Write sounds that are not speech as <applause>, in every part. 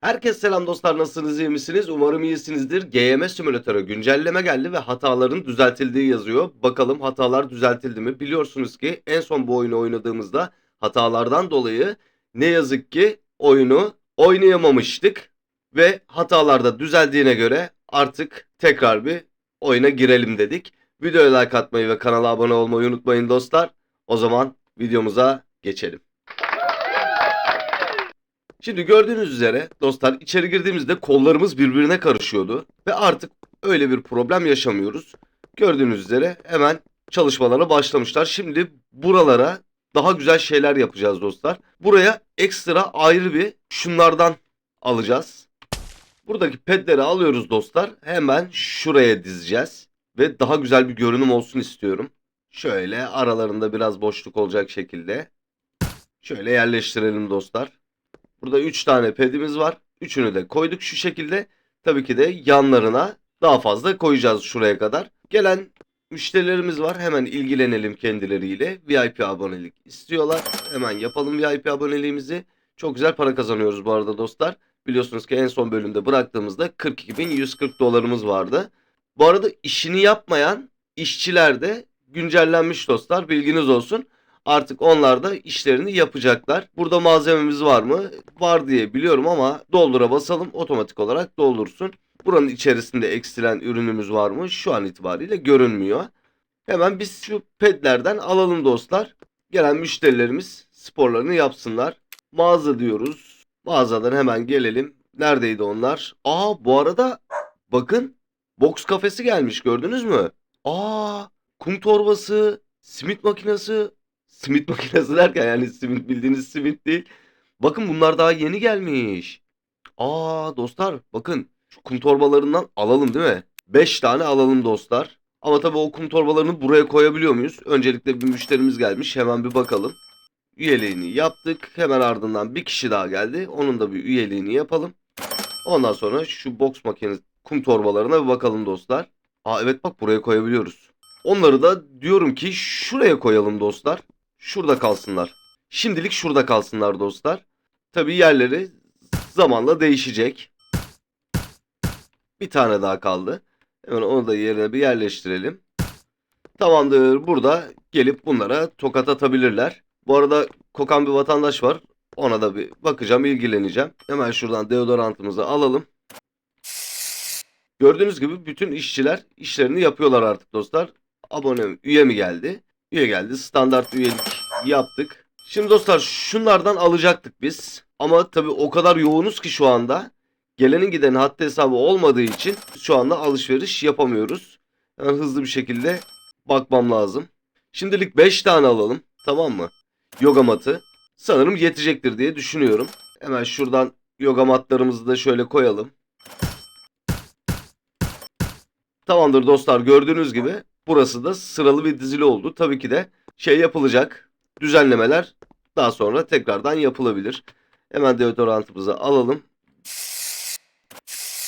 Herkes selam dostlar nasılsınız iyi misiniz? Umarım iyisinizdir. GM simülatöre güncelleme geldi ve hataların düzeltildiği yazıyor. Bakalım hatalar düzeltildi mi? Biliyorsunuz ki en son bu oyunu oynadığımızda hatalardan dolayı ne yazık ki oyunu oynayamamıştık. Ve hatalar da düzeldiğine göre artık tekrar bir oyuna girelim dedik. Videoya like atmayı ve kanala abone olmayı unutmayın dostlar. O zaman videomuza geçelim. Şimdi gördüğünüz üzere dostlar içeri girdiğimizde kollarımız birbirine karışıyordu ve artık öyle bir problem yaşamıyoruz. Gördüğünüz üzere hemen çalışmalara başlamışlar. Şimdi buralara daha güzel şeyler yapacağız dostlar. Buraya ekstra ayrı bir şunlardan alacağız. Buradaki pedleri alıyoruz dostlar. Hemen şuraya dizeceğiz ve daha güzel bir görünüm olsun istiyorum. Şöyle aralarında biraz boşluk olacak şekilde. Şöyle yerleştirelim dostlar. Burada 3 tane pedimiz var. Üçünü de koyduk şu şekilde. Tabii ki de yanlarına daha fazla koyacağız şuraya kadar. Gelen müşterilerimiz var. Hemen ilgilenelim kendileriyle. VIP abonelik istiyorlar. Hemen yapalım VIP aboneliğimizi. Çok güzel para kazanıyoruz bu arada dostlar. Biliyorsunuz ki en son bölümde bıraktığımızda 42.140 dolarımız vardı. Bu arada işini yapmayan işçiler de güncellenmiş dostlar. Bilginiz olsun. Artık onlar da işlerini yapacaklar. Burada malzememiz var mı? Var diye biliyorum ama doldura basalım otomatik olarak doldursun. Buranın içerisinde eksilen ürünümüz var mı? Şu an itibariyle görünmüyor. Hemen biz şu pedlerden alalım dostlar. Gelen müşterilerimiz sporlarını yapsınlar. Mağaza diyoruz. Mağazadan hemen gelelim. Neredeydi onlar? Aa bu arada bakın box kafesi gelmiş gördünüz mü? Aa kum torbası, simit makinesi, simit makinesi derken yani simit bildiğiniz simit değil. Bakın bunlar daha yeni gelmiş. Aa dostlar bakın şu kum torbalarından alalım değil mi? 5 tane alalım dostlar. Ama tabii o kum torbalarını buraya koyabiliyor muyuz? Öncelikle bir müşterimiz gelmiş. Hemen bir bakalım. Üyeliğini yaptık. Hemen ardından bir kişi daha geldi. Onun da bir üyeliğini yapalım. Ondan sonra şu box makinesi kum torbalarına bir bakalım dostlar. Aa evet bak buraya koyabiliyoruz. Onları da diyorum ki şuraya koyalım dostlar. Şurada kalsınlar. Şimdilik şurada kalsınlar dostlar. Tabii yerleri zamanla değişecek. Bir tane daha kaldı. Hemen onu da yerine bir yerleştirelim. Tamamdır. Burada gelip bunlara tokat atabilirler. Bu arada kokan bir vatandaş var. Ona da bir bakacağım, ilgileneceğim. Hemen şuradan deodorantımızı alalım. Gördüğünüz gibi bütün işçiler işlerini yapıyorlar artık dostlar. Abone üye mi geldi? Üye geldi. Standart üyelik yaptık. Şimdi dostlar şunlardan alacaktık biz. Ama tabii o kadar yoğunuz ki şu anda. Gelenin gidenin haddi hesabı olmadığı için şu anda alışveriş yapamıyoruz. Yani hızlı bir şekilde bakmam lazım. Şimdilik 5 tane alalım. Tamam mı? Yoga matı. Sanırım yetecektir diye düşünüyorum. Hemen şuradan yoga matlarımızı da şöyle koyalım. Tamamdır dostlar gördüğünüz gibi burası da sıralı bir dizili oldu. Tabii ki de şey yapılacak. Düzenlemeler daha sonra tekrardan yapılabilir. Hemen deodorantımızı alalım.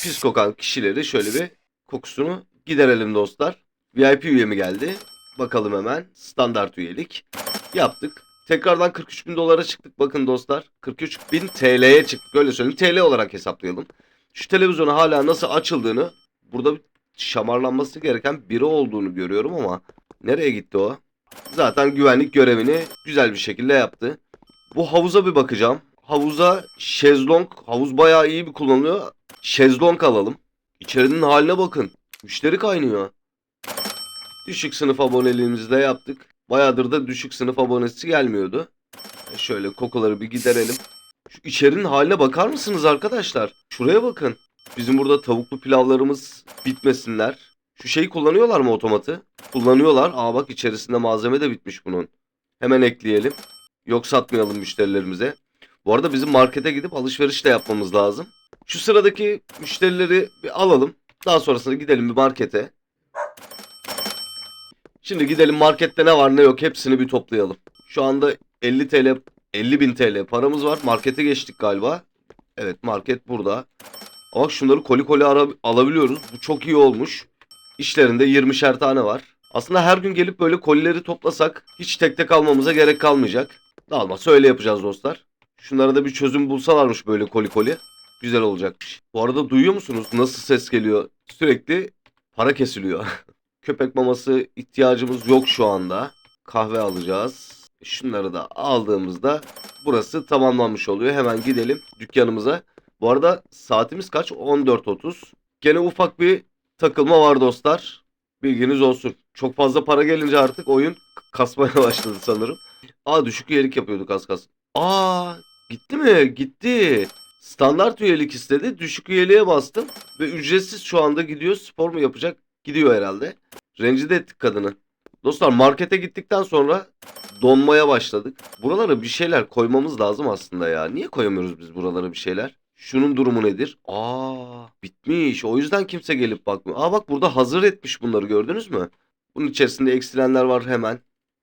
Pis kokan kişileri şöyle bir kokusunu giderelim dostlar. VIP üye mi geldi? Bakalım hemen. Standart üyelik. Yaptık. Tekrardan 43 bin dolara çıktık bakın dostlar. 43 bin TL'ye çıktık. Öyle söyleyeyim. TL olarak hesaplayalım. Şu televizyonu hala nasıl açıldığını burada bir şamarlanması gereken biri olduğunu görüyorum ama nereye gitti o? Zaten güvenlik görevini güzel bir şekilde yaptı. Bu havuza bir bakacağım. Havuza şezlong, havuz bayağı iyi bir kullanılıyor. Şezlong alalım. İçerinin haline bakın. Müşteri kaynıyor. Düşük sınıf aboneliğimizi de yaptık. Bayağıdır da düşük sınıf abonesi gelmiyordu. E Şöyle kokuları bir giderelim. Şu içerinin haline bakar mısınız arkadaşlar? Şuraya bakın. Bizim burada tavuklu pilavlarımız bitmesinler. Şu şeyi kullanıyorlar mı otomatı? Kullanıyorlar. Aa bak içerisinde malzeme de bitmiş bunun. Hemen ekleyelim. Yok satmayalım müşterilerimize. Bu arada bizim markete gidip alışveriş de yapmamız lazım. Şu sıradaki müşterileri bir alalım. Daha sonrasında gidelim bir markete. Şimdi gidelim markette ne var ne yok hepsini bir toplayalım. Şu anda 50 TL 50 bin TL paramız var. Markete geçtik galiba. Evet market burada. Ama şunları koli koli ara- alabiliyoruz. Bu çok iyi olmuş. İşlerinde 20'şer tane var. Aslında her gün gelip böyle kolileri toplasak hiç tek tek almamıza gerek kalmayacak. Dalmasa öyle yapacağız dostlar. Şunlara da bir çözüm bulsalarmış böyle koli koli. güzel olacakmış. Bu arada duyuyor musunuz nasıl ses geliyor? Sürekli para kesiliyor. <laughs> Köpek maması ihtiyacımız yok şu anda. Kahve alacağız. Şunları da aldığımızda burası tamamlanmış oluyor. Hemen gidelim dükkanımıza. Bu arada saatimiz kaç? 14.30. Gene ufak bir takılma var dostlar. Bilginiz olsun. Çok fazla para gelince artık oyun kasmaya <laughs> başladı sanırım. Aa düşük üyelik yapıyorduk az kalsın. Aa gitti mi? Gitti. Standart üyelik istedi. Düşük üyeliğe bastım. Ve ücretsiz şu anda gidiyor. Spor mu yapacak? Gidiyor herhalde. Rencide ettik kadını. Dostlar markete gittikten sonra donmaya başladık. Buralara bir şeyler koymamız lazım aslında ya. Niye koyamıyoruz biz buralara bir şeyler? Şunun durumu nedir? Aa, bitmiş. O yüzden kimse gelip bakmıyor. Aa bak burada hazır etmiş bunları gördünüz mü? Bunun içerisinde eksilenler var hemen.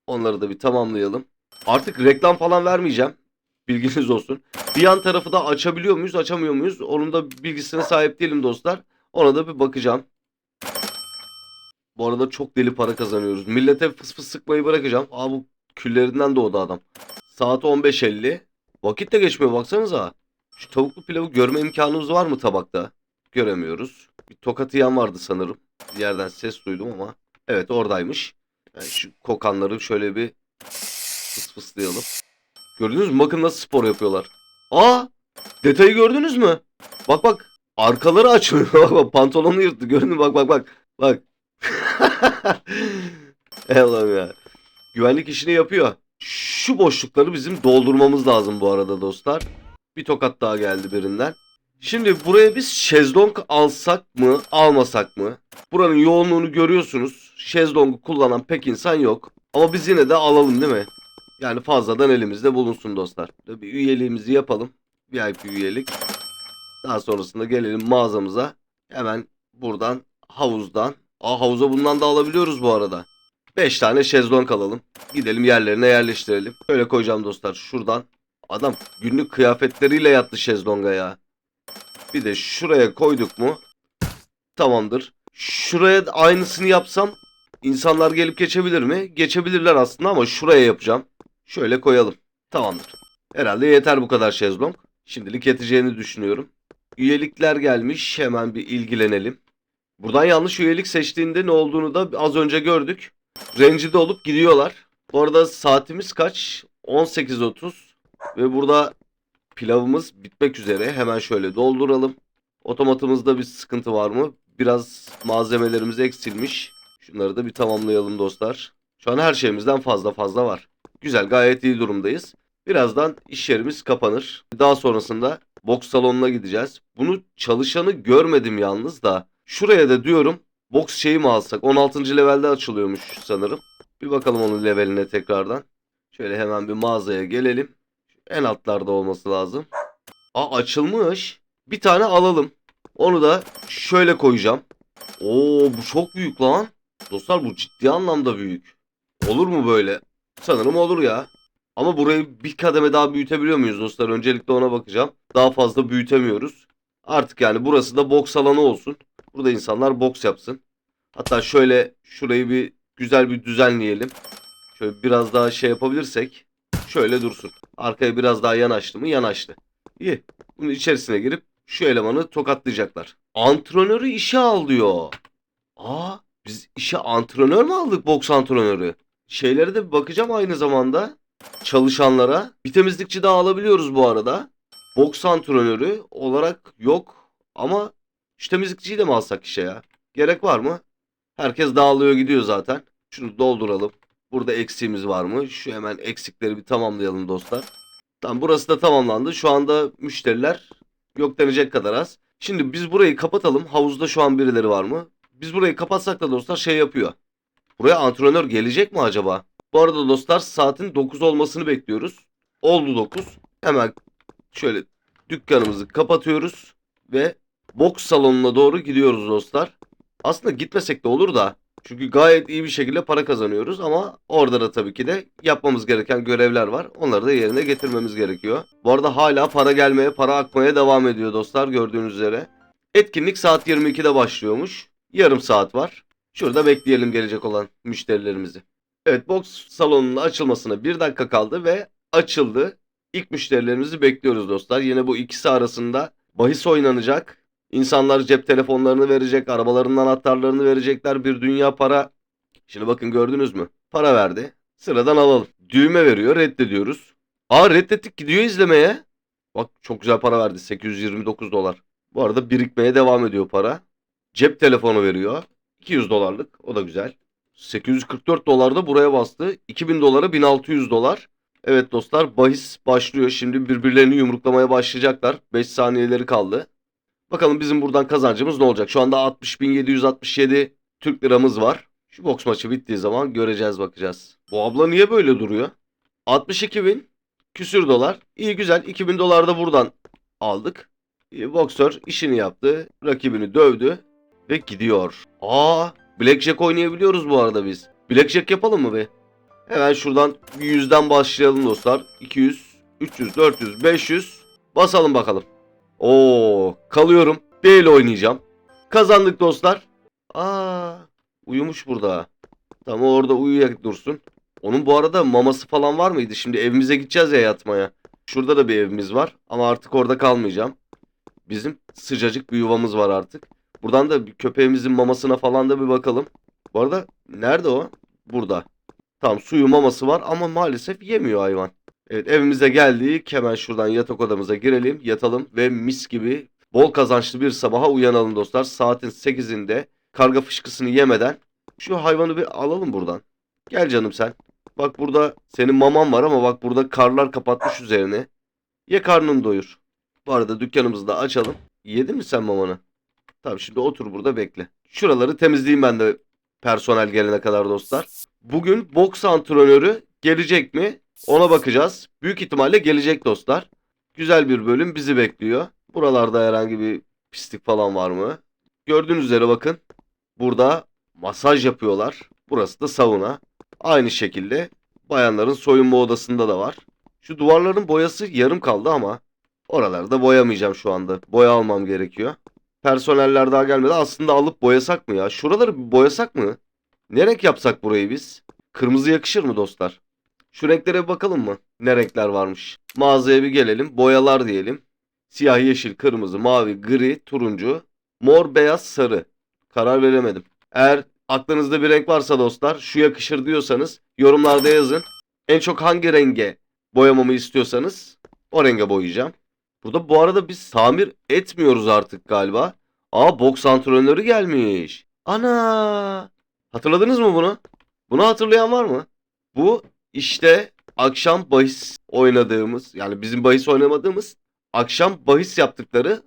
Onları da bir tamamlayalım. Artık reklam falan vermeyeceğim. Bilginiz olsun. Bir yan tarafı da açabiliyor muyuz, açamıyor muyuz? Onun da bilgisine sahip değilim dostlar. Ona da bir bakacağım. Bu arada çok deli para kazanıyoruz. Millete fıs fıs sıkmayı bırakacağım. Aa bu küllerinden doğdu adam. Saat 15.50. Vakit de geçmiyor baksanıza. Şu tavuklu pilavı görme imkanımız var mı tabakta? Göremiyoruz. Bir tokat yiyen vardı sanırım. Bir yerden ses duydum ama. Evet oradaymış. Yani şu kokanları şöyle bir fıs fıslayalım. Gördünüz mü? Bakın nasıl spor yapıyorlar. Aa! Detayı gördünüz mü? Bak bak. Arkaları açılıyor. <laughs> bak bak pantolonu yırttı. Gördün mü? Bak bak bak. Bak. <laughs> Allah'ım ya. Güvenlik işini yapıyor. Şu boşlukları bizim doldurmamız lazım bu arada dostlar. Bir tokat daha geldi birinden. Şimdi buraya biz şezlong alsak mı, almasak mı? Buranın yoğunluğunu görüyorsunuz. Şezlong'u kullanan pek insan yok. Ama biz yine de alalım değil mi? Yani fazladan elimizde bulunsun dostlar. Bir üyeliğimizi yapalım. VIP üyelik. Daha sonrasında gelelim mağazamıza. Hemen buradan havuzdan. Aa havuza bundan da alabiliyoruz bu arada. 5 tane şezlong alalım. Gidelim yerlerine yerleştirelim. Şöyle koyacağım dostlar şuradan. Adam günlük kıyafetleriyle yattı şezlonga ya. Bir de şuraya koyduk mu? Tamamdır. Şuraya aynısını yapsam insanlar gelip geçebilir mi? Geçebilirler aslında ama şuraya yapacağım. Şöyle koyalım. Tamamdır. Herhalde yeter bu kadar şezlong. Şimdilik yeteceğini düşünüyorum. Üyelikler gelmiş. Hemen bir ilgilenelim. Buradan yanlış üyelik seçtiğinde ne olduğunu da az önce gördük. Rencide olup gidiyorlar. Bu arada saatimiz kaç? 18.30 ve burada pilavımız bitmek üzere. Hemen şöyle dolduralım. Otomatımızda bir sıkıntı var mı? Biraz malzemelerimiz eksilmiş. Şunları da bir tamamlayalım dostlar. Şu an her şeyimizden fazla fazla var. Güzel gayet iyi durumdayız. Birazdan iş yerimiz kapanır. Daha sonrasında boks salonuna gideceğiz. Bunu çalışanı görmedim yalnız da. Şuraya da diyorum boks şeyi mi alsak? 16. levelde açılıyormuş sanırım. Bir bakalım onun leveline tekrardan. Şöyle hemen bir mağazaya gelelim. En altlarda olması lazım. Aa açılmış. Bir tane alalım. Onu da şöyle koyacağım. Oo bu çok büyük lan. Dostlar bu ciddi anlamda büyük. Olur mu böyle? Sanırım olur ya. Ama burayı bir kademe daha büyütebiliyor muyuz dostlar? Öncelikle ona bakacağım. Daha fazla büyütemiyoruz. Artık yani burası da boks alanı olsun. Burada insanlar boks yapsın. Hatta şöyle şurayı bir güzel bir düzenleyelim. Şöyle biraz daha şey yapabilirsek. Şöyle dursun. Arkaya biraz daha yanaştı mı? Yanaştı. İyi. Bunun içerisine girip şu elemanı tokatlayacaklar. Antrenörü işe al diyor. Aa biz işe antrenör mü aldık boks antrenörü? Şeylere de bir bakacağım aynı zamanda. Çalışanlara. Bir temizlikçi daha alabiliyoruz bu arada. Boks antrenörü olarak yok. Ama şu temizlikçiyi de mi alsak işe ya? Gerek var mı? Herkes dağılıyor gidiyor zaten. Şunu dolduralım. Burada eksiğimiz var mı? Şu hemen eksikleri bir tamamlayalım dostlar. Tamam burası da tamamlandı. Şu anda müşteriler yok denecek kadar az. Şimdi biz burayı kapatalım. Havuzda şu an birileri var mı? Biz burayı kapatsak da dostlar şey yapıyor. Buraya antrenör gelecek mi acaba? Bu arada dostlar saatin 9 olmasını bekliyoruz. Oldu 9. Hemen şöyle dükkanımızı kapatıyoruz ve boks salonuna doğru gidiyoruz dostlar. Aslında gitmesek de olur da çünkü gayet iyi bir şekilde para kazanıyoruz ama orada da tabii ki de yapmamız gereken görevler var. Onları da yerine getirmemiz gerekiyor. Bu arada hala para gelmeye, para akmaya devam ediyor dostlar gördüğünüz üzere. Etkinlik saat 22'de başlıyormuş. Yarım saat var. Şurada bekleyelim gelecek olan müşterilerimizi. Evet boks salonunun açılmasına bir dakika kaldı ve açıldı. İlk müşterilerimizi bekliyoruz dostlar. Yine bu ikisi arasında Bahis oynanacak. İnsanlar cep telefonlarını verecek, arabalarının anahtarlarını verecekler. Bir dünya para. Şimdi bakın gördünüz mü? Para verdi. Sıradan alalım. Düğme veriyor, reddediyoruz. Aa reddettik gidiyor izlemeye. Bak çok güzel para verdi. 829 dolar. Bu arada birikmeye devam ediyor para. Cep telefonu veriyor. 200 dolarlık. O da güzel. 844 dolar da buraya bastı. 2000 dolara 1600 dolar. Evet dostlar bahis başlıyor. Şimdi birbirlerini yumruklamaya başlayacaklar. 5 saniyeleri kaldı. Bakalım bizim buradan kazancımız ne olacak? Şu anda 60.767 Türk liramız var. Şu boks maçı bittiği zaman göreceğiz bakacağız. Bu abla niye böyle duruyor? 62.000 küsür dolar. İyi güzel 2000 dolar da buradan aldık. Boksör işini yaptı. Rakibini dövdü. Ve gidiyor. Aa Blackjack oynayabiliyoruz bu arada biz. Blackjack yapalım mı be? Hemen şuradan 100'den başlayalım dostlar. 200, 300, 400, 500. Basalım bakalım. Oo, kalıyorum. El oynayacağım. Kazandık dostlar. Aa, uyumuş burada. Tamam orada uyuyak dursun. Onun bu arada maması falan var mıydı? Şimdi evimize gideceğiz ya yatmaya. Şurada da bir evimiz var ama artık orada kalmayacağım. Bizim sıcacık bir yuvamız var artık. Buradan da köpeğimizin mamasına falan da bir bakalım. Bu arada nerede o? Burada. Tamam suyu maması var ama maalesef yemiyor hayvan. Evet evimize geldik. Hemen şuradan yatak odamıza girelim, yatalım ve mis gibi bol kazançlı bir sabaha uyanalım dostlar. Saatin 8'inde karga fışkısını yemeden şu hayvanı bir alalım buradan. Gel canım sen. Bak burada senin maman var ama bak burada karlar kapatmış üzerini. Ye karnını doyur. Bu arada dükkanımızı da açalım. Yedin mi sen mamanı? Tamam şimdi otur burada bekle. Şuraları temizleyeyim ben de personel gelene kadar dostlar. Bugün boks antrenörü gelecek mi? Ona bakacağız. Büyük ihtimalle gelecek dostlar. Güzel bir bölüm bizi bekliyor. Buralarda herhangi bir pislik falan var mı? Gördüğünüz üzere bakın. Burada masaj yapıyorlar. Burası da sauna. Aynı şekilde bayanların soyunma odasında da var. Şu duvarların boyası yarım kaldı ama oraları da boyamayacağım şu anda. Boya almam gerekiyor. Personeller daha gelmedi. Aslında alıp boyasak mı ya? Şuraları boyasak mı? Ne renk yapsak burayı biz? Kırmızı yakışır mı dostlar? Şu renklere bir bakalım mı? Ne renkler varmış? Mağazaya bir gelelim. Boyalar diyelim. Siyah, yeşil, kırmızı, mavi, gri, turuncu, mor, beyaz, sarı. Karar veremedim. Eğer aklınızda bir renk varsa dostlar şu yakışır diyorsanız yorumlarda yazın. En çok hangi renge boyamamı istiyorsanız o renge boyayacağım. Burada bu arada biz tamir etmiyoruz artık galiba. Aa boks antrenörü gelmiş. Ana! Hatırladınız mı bunu? Bunu hatırlayan var mı? Bu işte akşam bahis oynadığımız yani bizim bahis oynamadığımız akşam bahis yaptıkları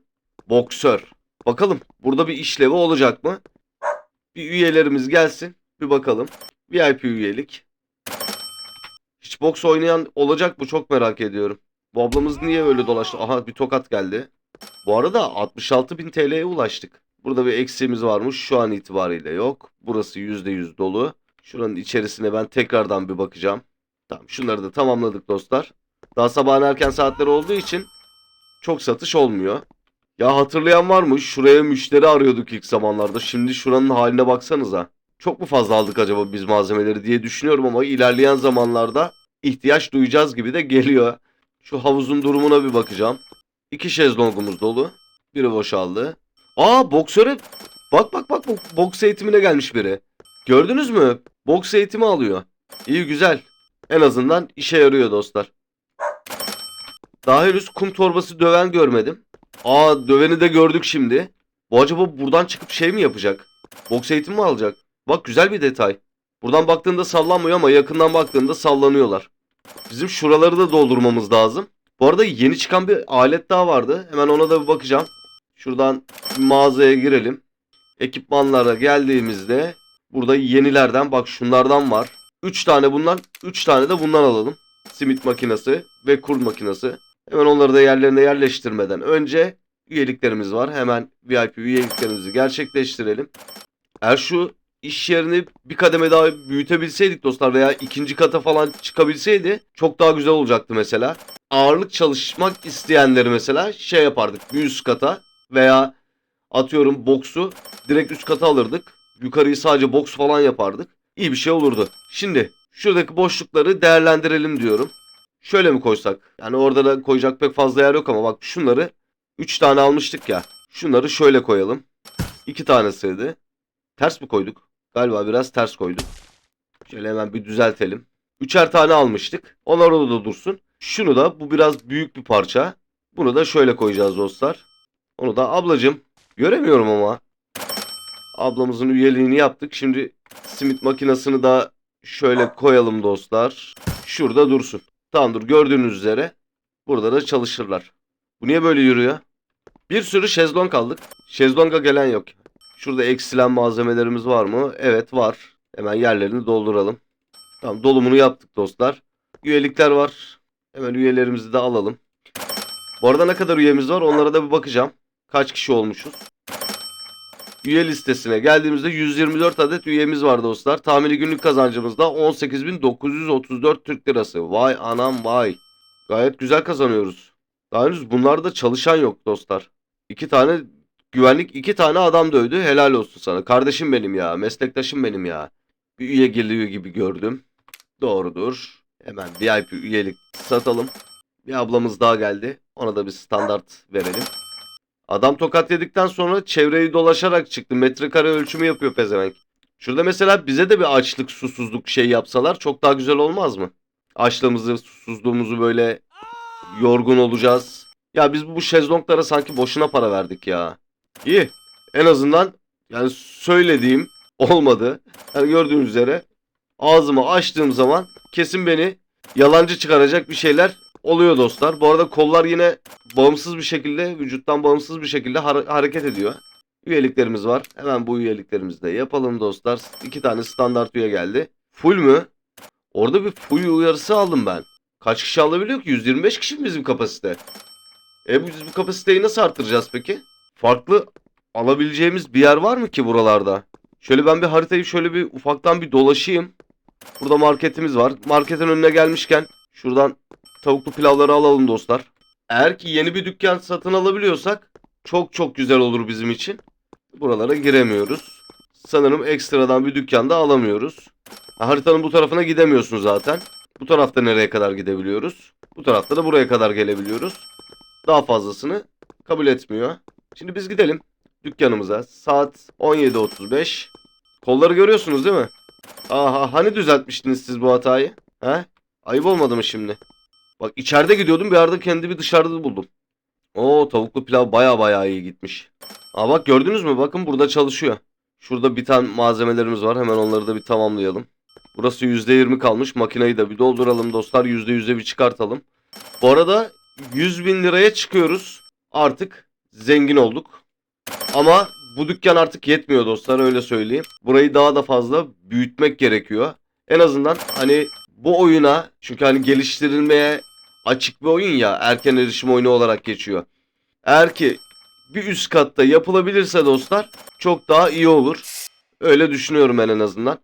boksör. Bakalım burada bir işlevi olacak mı? Bir üyelerimiz gelsin bir bakalım. VIP üyelik. Hiç boks oynayan olacak mı çok merak ediyorum. Bu ablamız niye öyle dolaştı? Aha bir tokat geldi. Bu arada 66.000 TL'ye ulaştık. Burada bir eksiğimiz varmış. Şu an itibariyle yok. Burası %100 dolu. Şuranın içerisine ben tekrardan bir bakacağım. Tamam şunları da tamamladık dostlar. Daha sabahın erken saatleri olduğu için çok satış olmuyor. Ya hatırlayan var mı? Şuraya müşteri arıyorduk ilk zamanlarda. Şimdi şuranın haline baksanıza. Çok mu fazla aldık acaba biz malzemeleri diye düşünüyorum ama ilerleyen zamanlarda ihtiyaç duyacağız gibi de geliyor. Şu havuzun durumuna bir bakacağım. İki şezlongumuz dolu. Biri boşaldı. Aa boksöre bak bak bak boks eğitimine gelmiş biri. Gördünüz mü? Boks eğitimi alıyor. İyi güzel. En azından işe yarıyor dostlar. Daha henüz kum torbası döven görmedim. Aa döveni de gördük şimdi. Bu acaba buradan çıkıp şey mi yapacak? Boks eğitimi mi alacak? Bak güzel bir detay. Buradan baktığında sallanmıyor ama yakından baktığında sallanıyorlar. Bizim şuraları da doldurmamız lazım. Bu arada yeni çıkan bir alet daha vardı. Hemen ona da bir bakacağım. Şuradan mağazaya girelim. Ekipmanlara geldiğimizde burada yenilerden bak şunlardan var. 3 tane bundan, 3 tane de bundan alalım. Simit makinesi ve kur makinesi. Hemen onları da yerlerine yerleştirmeden önce üyeliklerimiz var. Hemen VIP üyeliklerimizi gerçekleştirelim. Eğer şu iş yerini bir kademe daha büyütebilseydik dostlar veya ikinci kata falan çıkabilseydi çok daha güzel olacaktı mesela. Ağırlık çalışmak isteyenleri mesela şey yapardık bir üst kata veya atıyorum boksu direkt üst kata alırdık. Yukarıyı sadece boks falan yapardık. İyi bir şey olurdu. Şimdi şuradaki boşlukları değerlendirelim diyorum. Şöyle mi koysak? Yani orada da koyacak pek fazla yer yok ama bak şunları 3 tane almıştık ya. Şunları şöyle koyalım. 2 tane. Ters mi koyduk? Galiba biraz ters koyduk. Şöyle hemen bir düzeltelim. Üçer tane almıştık. Onlar orada da dursun. Şunu da bu biraz büyük bir parça. Bunu da şöyle koyacağız dostlar. Onu da ablacım göremiyorum ama. Ablamızın üyeliğini yaptık. Şimdi simit makinesini da şöyle koyalım dostlar. Şurada dursun. Tamamdır gördüğünüz üzere burada da çalışırlar. Bu niye böyle yürüyor? Bir sürü şezlong aldık. Şezlonga gelen yok. Şurada eksilen malzemelerimiz var mı? Evet var. Hemen yerlerini dolduralım. Tamam dolumunu yaptık dostlar. Üyelikler var. Hemen üyelerimizi de alalım. Bu arada ne kadar üyemiz var onlara da bir bakacağım. Kaç kişi olmuşuz? Üye listesine geldiğimizde 124 adet üyemiz var dostlar. Tahmini günlük kazancımız da 18.934 Türk Lirası. Vay anam vay. Gayet güzel kazanıyoruz. Daha henüz bunlarda çalışan yok dostlar. İki tane güvenlik iki tane adam dövdü. Helal olsun sana. Kardeşim benim ya. Meslektaşım benim ya. Bir üye geliyor gibi gördüm. Doğrudur. Hemen VIP üyelik satalım. Bir ablamız daha geldi. Ona da bir standart verelim. Adam tokat yedikten sonra çevreyi dolaşarak çıktı. Metrekare ölçümü yapıyor pezevenk. Şurada mesela bize de bir açlık, susuzluk şey yapsalar çok daha güzel olmaz mı? Açlığımızı, susuzluğumuzu böyle yorgun olacağız. Ya biz bu şezlonglara sanki boşuna para verdik ya. İyi. En azından yani söylediğim olmadı. Yani gördüğünüz üzere ağzımı açtığım zaman kesin beni yalancı çıkaracak bir şeyler oluyor dostlar. Bu arada kollar yine bağımsız bir şekilde, vücuttan bağımsız bir şekilde har- hareket ediyor. Üyeliklerimiz var. Hemen bu üyeliklerimizi de yapalım dostlar. İki tane standart üye geldi. Full mü? Orada bir full uyarısı aldım ben. Kaç kişi alabiliyor ki? 125 kişi mi bizim kapasite? E biz bu kapasiteyi nasıl arttıracağız peki? Farklı alabileceğimiz bir yer var mı ki buralarda? Şöyle ben bir haritayı şöyle bir ufaktan bir dolaşayım. Burada marketimiz var. Marketin önüne gelmişken şuradan tavuklu pilavları alalım dostlar. Eğer ki yeni bir dükkan satın alabiliyorsak çok çok güzel olur bizim için. Buralara giremiyoruz. Sanırım ekstradan bir dükkanda alamıyoruz. Ha, haritanın bu tarafına gidemiyorsun zaten. Bu tarafta nereye kadar gidebiliyoruz? Bu tarafta da buraya kadar gelebiliyoruz. Daha fazlasını kabul etmiyor. Şimdi biz gidelim dükkanımıza. Saat 17.35. Kolları görüyorsunuz değil mi? Aha hani düzeltmiştiniz siz bu hatayı? He? Ayıp olmadı mı şimdi? Bak içeride gidiyordum bir arada kendimi dışarıda buldum. Oo tavuklu pilav baya baya iyi gitmiş. Aa bak gördünüz mü? Bakın burada çalışıyor. Şurada bir tane malzemelerimiz var. Hemen onları da bir tamamlayalım. Burası %20 kalmış. Makineyi de bir dolduralım dostlar. %100'e bir çıkartalım. Bu arada 100 bin liraya çıkıyoruz. Artık zengin olduk. Ama bu dükkan artık yetmiyor dostlar öyle söyleyeyim. Burayı daha da fazla büyütmek gerekiyor. En azından hani bu oyuna çünkü hani geliştirilmeye açık bir oyun ya erken erişim oyunu olarak geçiyor. Eğer ki bir üst katta yapılabilirse dostlar çok daha iyi olur. Öyle düşünüyorum en azından.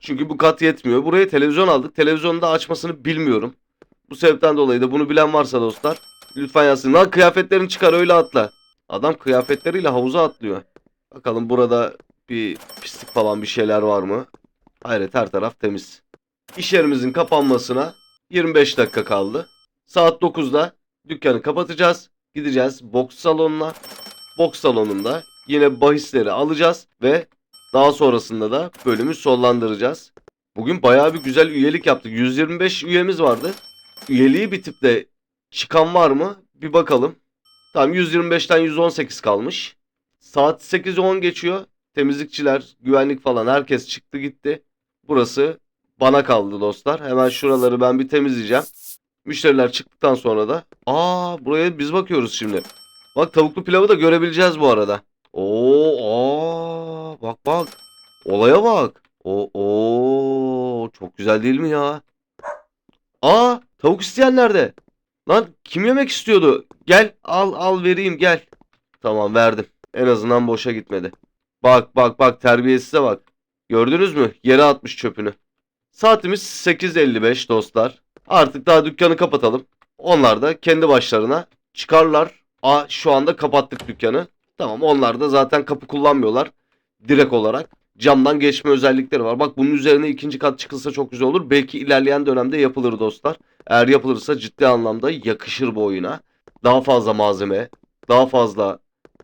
Çünkü bu kat yetmiyor. Buraya televizyon aldık. Televizyonu da açmasını bilmiyorum. Bu sebepten dolayı da bunu bilen varsa dostlar lütfen yazsın. Lan kıyafetlerini çıkar öyle atla. Adam kıyafetleriyle havuza atlıyor. Bakalım burada bir pislik falan bir şeyler var mı? Hayret her taraf temiz. İş yerimizin kapanmasına 25 dakika kaldı. Saat 9'da dükkanı kapatacağız. Gideceğiz boks salonuna. Boks salonunda yine bahisleri alacağız ve daha sonrasında da bölümü sonlandıracağız. Bugün bayağı bir güzel üyelik yaptık. 125 üyemiz vardı. Üyeliği bitip de çıkan var mı? Bir bakalım. Tamam 125'ten 118 kalmış. Saat 8-10 geçiyor. Temizlikçiler, güvenlik falan herkes çıktı gitti. Burası bana kaldı dostlar. Hemen şuraları ben bir temizleyeceğim. Müşteriler çıktıktan sonra da aa buraya biz bakıyoruz şimdi. Bak tavuklu pilavı da görebileceğiz bu arada. Oo, aa, bak bak. Olaya bak. O o çok güzel değil mi ya? Aa tavuk isteyen nerede? Lan kim yemek istiyordu? Gel al al vereyim gel. Tamam verdim. En azından boşa gitmedi. Bak bak bak terbiyesize bak. Gördünüz mü? Yere atmış çöpünü. Saatimiz 8.55 dostlar. Artık daha dükkanı kapatalım. Onlar da kendi başlarına çıkarlar. Aa şu anda kapattık dükkanı. Tamam onlar da zaten kapı kullanmıyorlar. Direkt olarak camdan geçme özellikleri var. Bak bunun üzerine ikinci kat çıkılsa çok güzel olur. Belki ilerleyen dönemde yapılır dostlar. Eğer yapılırsa ciddi anlamda yakışır bu oyuna. Daha fazla malzeme, daha fazla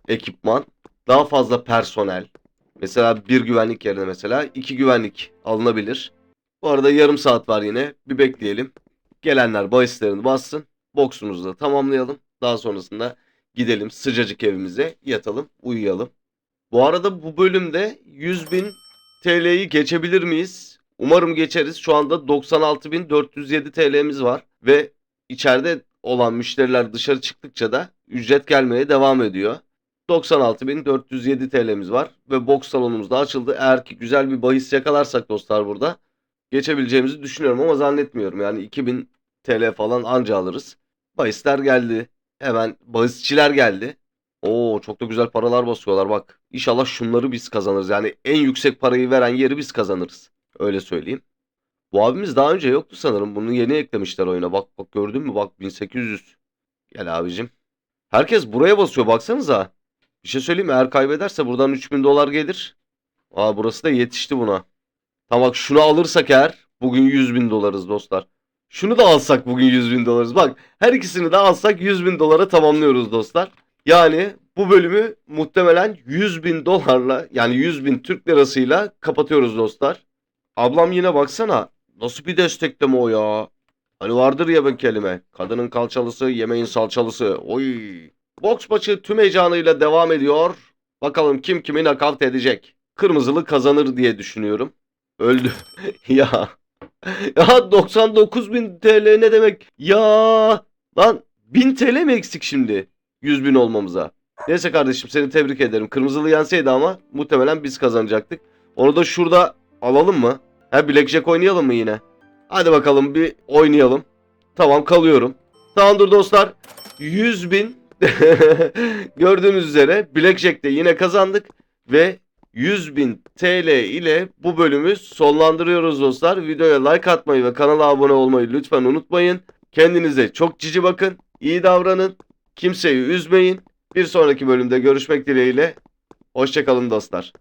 ekipman, daha fazla personel. Mesela bir güvenlik yerine mesela iki güvenlik alınabilir. Bu arada yarım saat var yine. Bir bekleyelim. Gelenler bahislerini bassın. Boksumuzu da tamamlayalım. Daha sonrasında gidelim sıcacık evimize yatalım, uyuyalım. Bu arada bu bölümde 100.000 TL'yi geçebilir miyiz? Umarım geçeriz. Şu anda 96.407 TL'miz var ve içeride olan müşteriler dışarı çıktıkça da ücret gelmeye devam ediyor. 96.407 TL'miz var ve boks salonumuz da açıldı. Eğer ki güzel bir bahis yakalarsak dostlar burada geçebileceğimizi düşünüyorum ama zannetmiyorum. Yani 2000 TL falan anca alırız. Bahisler geldi. Hemen bahisçiler geldi. Oo çok da güzel paralar basıyorlar bak. İnşallah şunları biz kazanırız. Yani en yüksek parayı veren yeri biz kazanırız. Öyle söyleyeyim. Bu abimiz daha önce yoktu sanırım. Bunu yeni eklemişler oyuna. Bak bak gördün mü? Bak 1800. Gel abicim. Herkes buraya basıyor baksanıza. Bir şey söyleyeyim mi? Eğer kaybederse buradan 3000 dolar gelir. Aa burası da yetişti buna. Tamam bak şunu alırsak eğer bugün 100 bin dolarız dostlar. Şunu da alsak bugün 100 bin dolarız. Bak her ikisini de alsak 100 bin dolara tamamlıyoruz dostlar. Yani bu bölümü muhtemelen 100 bin dolarla yani 100 bin Türk lirasıyla kapatıyoruz dostlar. Ablam yine baksana. Nasıl bir destekleme o ya. Hani vardır ya bir kelime. Kadının kalçalısı, yemeğin salçalısı. Oy. Boks maçı tüm heyecanıyla devam ediyor. Bakalım kim kimi nakavt edecek. Kırmızılı kazanır diye düşünüyorum. Öldü. <laughs> ya. <laughs> Ya 99 bin TL ne demek? Ya. Lan 1000 TL mi eksik şimdi? 100 bin olmamıza. Neyse kardeşim seni tebrik ederim. Kırmızılı yenseydi ama muhtemelen biz kazanacaktık. Onu da şurada alalım mı? Ha Blackjack oynayalım mı yine? Hadi bakalım bir oynayalım. Tamam kalıyorum. Tamamdır dostlar. 100 bin <laughs> gördüğünüz üzere Blackjack'te yine kazandık. Ve 100 bin TL ile bu bölümü sonlandırıyoruz dostlar. Videoya like atmayı ve kanala abone olmayı lütfen unutmayın. Kendinize çok cici bakın. iyi davranın. Kimseyi üzmeyin. Bir sonraki bölümde görüşmek dileğiyle. Hoşçakalın dostlar.